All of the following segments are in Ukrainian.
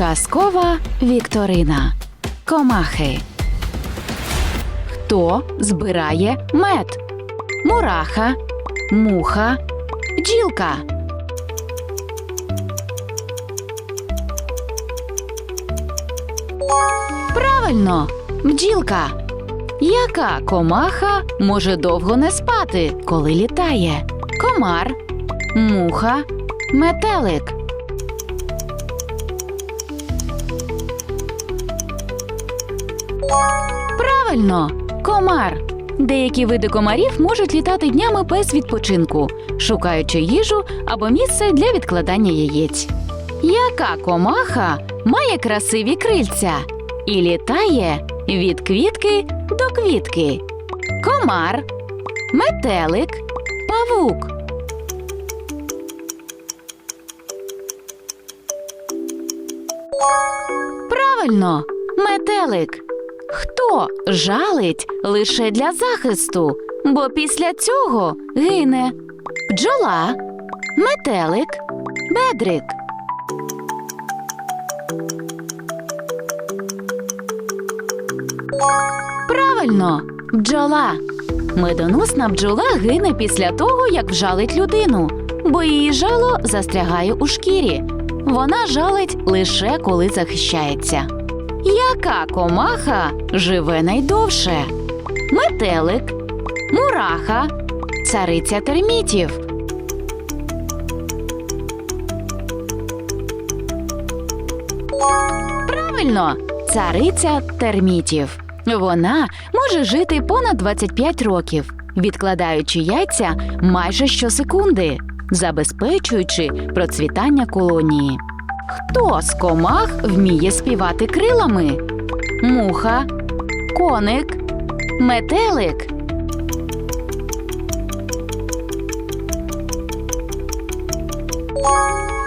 Казкова вікторина. Комахи. Хто збирає мед? Мураха, муха, бджілка. Правильно, бджілка. Яка комаха може довго не спати, коли літає? Комар, муха, метелик. Правильно, комар. Деякі види комарів можуть літати днями без відпочинку, шукаючи їжу або місце для відкладання яєць. Яка комаха має красиві крильця і літає від квітки до квітки? Комар, метелик, павук. Правильно, метелик. Хто жалить лише для захисту, бо після цього гине бджола, метелик, бедрик. Правильно, бджола. Медоносна бджола гине після того, як вжалить людину, бо її жало застрягає у шкірі. Вона жалить лише коли захищається. Яка комаха живе найдовше? Метелик, мураха, цариця термітів. Правильно, цариця термітів. Вона може жити понад 25 років, відкладаючи яйця майже щосекунди, забезпечуючи процвітання колонії. Хто з комах вміє співати крилами? Муха, коник, метелик.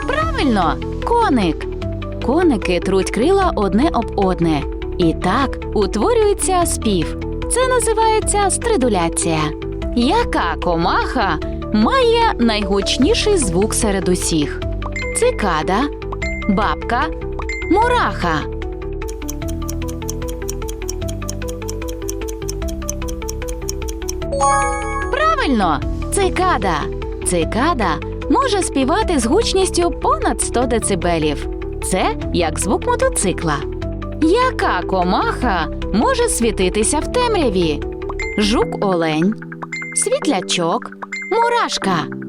Правильно, коник. Коники труть крила одне об одне. І так утворюється спів. Це називається стридуляція. Яка комаха має найгучніший звук серед усіх? Цикада, бабка, мураха. Правильно, цикада. Цикада може співати з гучністю понад 100 децибелів. Це як звук мотоцикла. Яка комаха може світитися в темряві? Жук олень, світлячок, мурашка.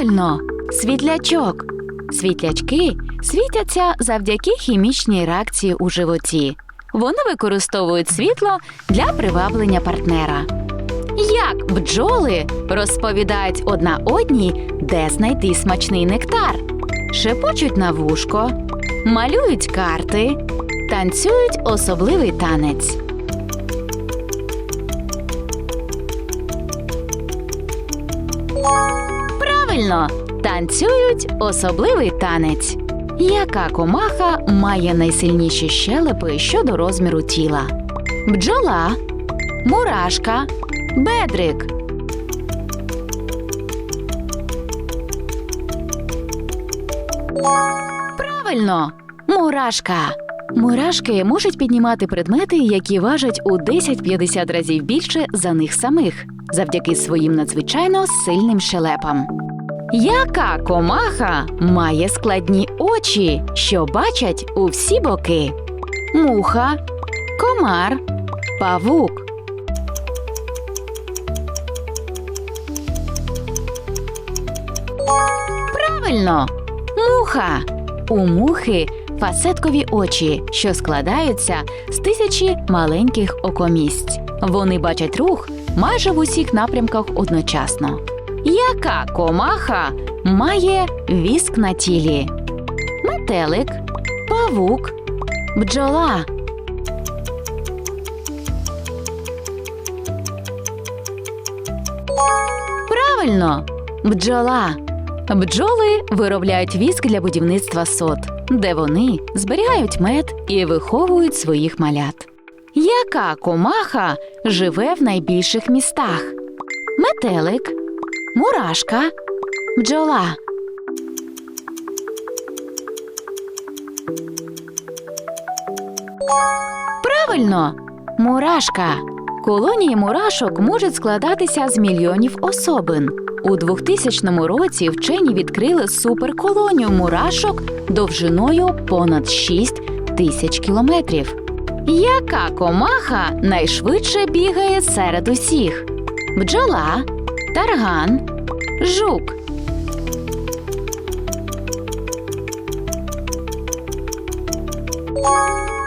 Правильно, світлячок. Світлячки світяться завдяки хімічній реакції у животі. Вони використовують світло для приваблення партнера. Як бджоли розповідають одна одній, де знайти смачний нектар, шепочуть на вушко, малюють карти, танцюють особливий танець. Правильно, танцюють особливий танець. Яка комаха має найсильніші щелепи щодо розміру тіла? Бджола, мурашка, бедрик. Правильно, мурашка. Мурашки можуть піднімати предмети, які важать у 10-50 разів більше за них самих, завдяки своїм надзвичайно сильним щелепам. Яка комаха має складні очі, що бачать у всі боки? Муха, комар, павук. Правильно, муха. У мухи фасеткові очі, що складаються з тисячі маленьких окомісць. Вони бачать рух майже в усіх напрямках одночасно. Яка комаха має віск на тілі? Метелик, павук, бджола. Правильно, бджола. Бджоли виробляють віск для будівництва сот, де вони зберігають мед і виховують своїх малят. Яка комаха живе в найбільших містах? Метелик, мурашка, бджола. Правильно, мурашка. Колонії мурашок можуть складатися з мільйонів особин. У 2000 році вчені відкрили суперколонію мурашок довжиною понад 6 тисяч кілометрів. Яка комаха найшвидше бігає серед усіх? Бджола, тарган, жук.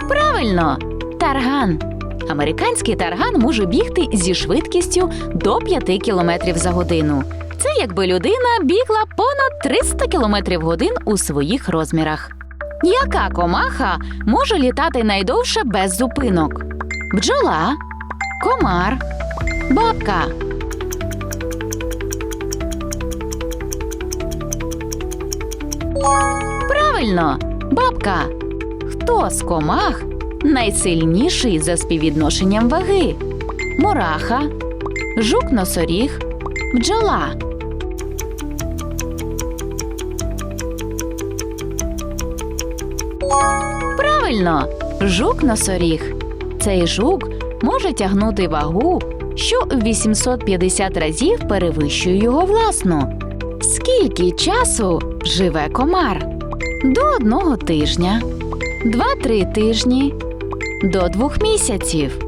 Правильно, тарган. Американський тарган може бігти зі швидкістю до 5 км за годину. Це якби людина бігла понад 300 км годин у своїх розмірах. Яка комаха може літати найдовше без зупинок? Бджола, комар, бабка. Правильно, бабка. Хто з комах найсильніший за співвідношенням ваги? Мураха, жук носоріг, бджола. Правильно, жук носоріг. Цей жук може тягнути вагу, що в 850 разів перевищує його власну. Скільки часу живе комар? До одного тижня, два-три тижні, до двох місяців.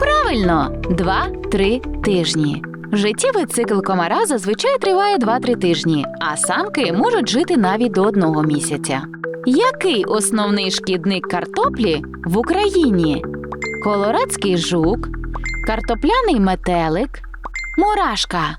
Правильно, 2-3 тижні. Життєвий цикл комара зазвичай триває 2-3 тижні, а самки можуть жити навіть до одного місяця. Який основний шкідник картоплі в Україні? Колорадський жук, картопляний метелик, мурашка.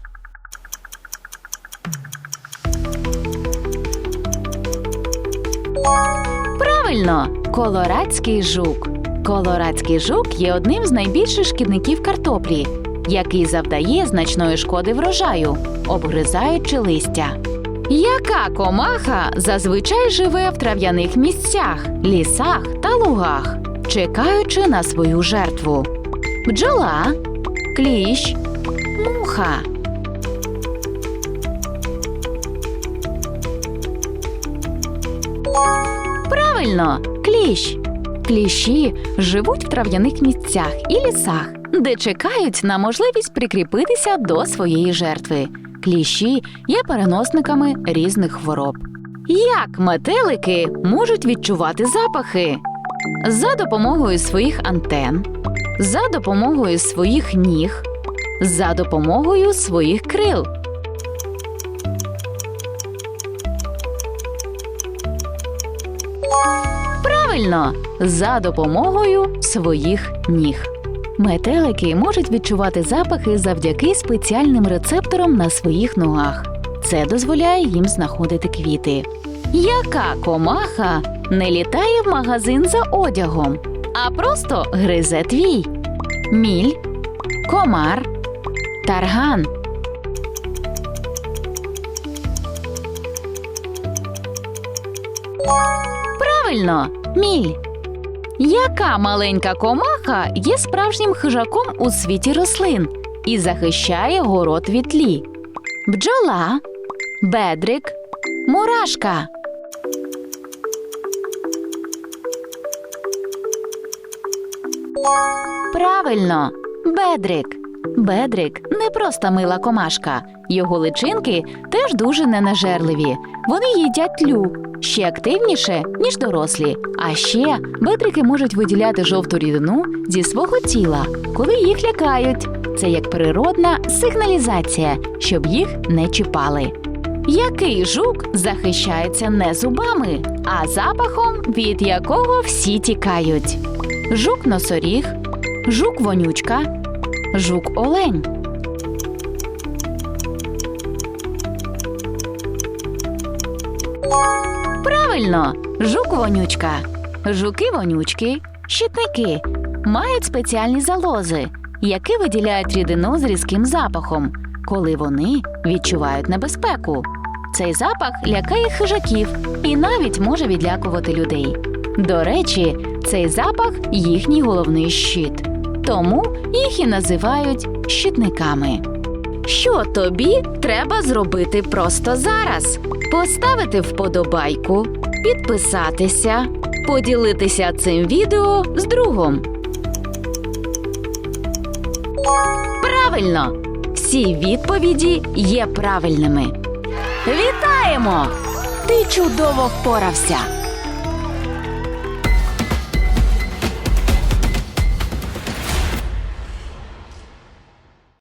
Правильно, колорадський жук. Колорадський жук є одним з найбільших шкідників картоплі, який завдає значної шкоди врожаю, обгризаючи листя. Яка комаха зазвичай живе в трав'яних місцях, лісах та лугах, чекаючи на свою жертву? Бджола, кліщ, муха. Правильно, кліщ. Кліщі живуть в трав'яних місцях і лісах, де чекають на можливість прикріпитися до своєї жертви. Кліщі є переносниками різних хвороб. Як метелики можуть відчувати запахи? За допомогою своїх антен, за допомогою своїх ніг, за допомогою своїх крил. Правильно, за допомогою своїх ніг. Метелики можуть відчувати запахи завдяки спеціальним рецепторам на своїх ногах. Це дозволяє їм знаходити квіти. Яка комаха не літає в магазин за одягом, а просто гризе твій? Міль, комар, тарган. Правильно, міль. Яка маленька комаха є справжнім хижаком у світі рослин і захищає город від тлі? Бджола, бедрик, мурашка. Правильно, бедрик. Бедрик не просто мила комашка. Його личинки теж дуже ненажерливі. Вони їдять тлю ще активніше, ніж дорослі. А ще бедрики можуть виділяти жовту рідину зі свого тіла, коли їх лякають. Це як природна сигналізація, щоб їх не чіпали. Який жук захищається не зубами, а запахом, від якого всі тікають? Жук носоріг, жук вонючка, жук олень. Правильно, жук вонючка. Жуки вонючки, щитники мають спеціальні залози, які виділяють рідину з різким запахом, коли вони відчувають небезпеку. Цей запах лякає хижаків і навіть може відлякувати людей. До речі, цей запах їхній головний щит. Тому їх і називають щитниками. Що тобі треба зробити просто зараз? Поставити вподобайку, підписатися, поділитися цим відео з другом. Правильно! Всі відповіді є правильними. Вітаємо! Ти чудово впорався!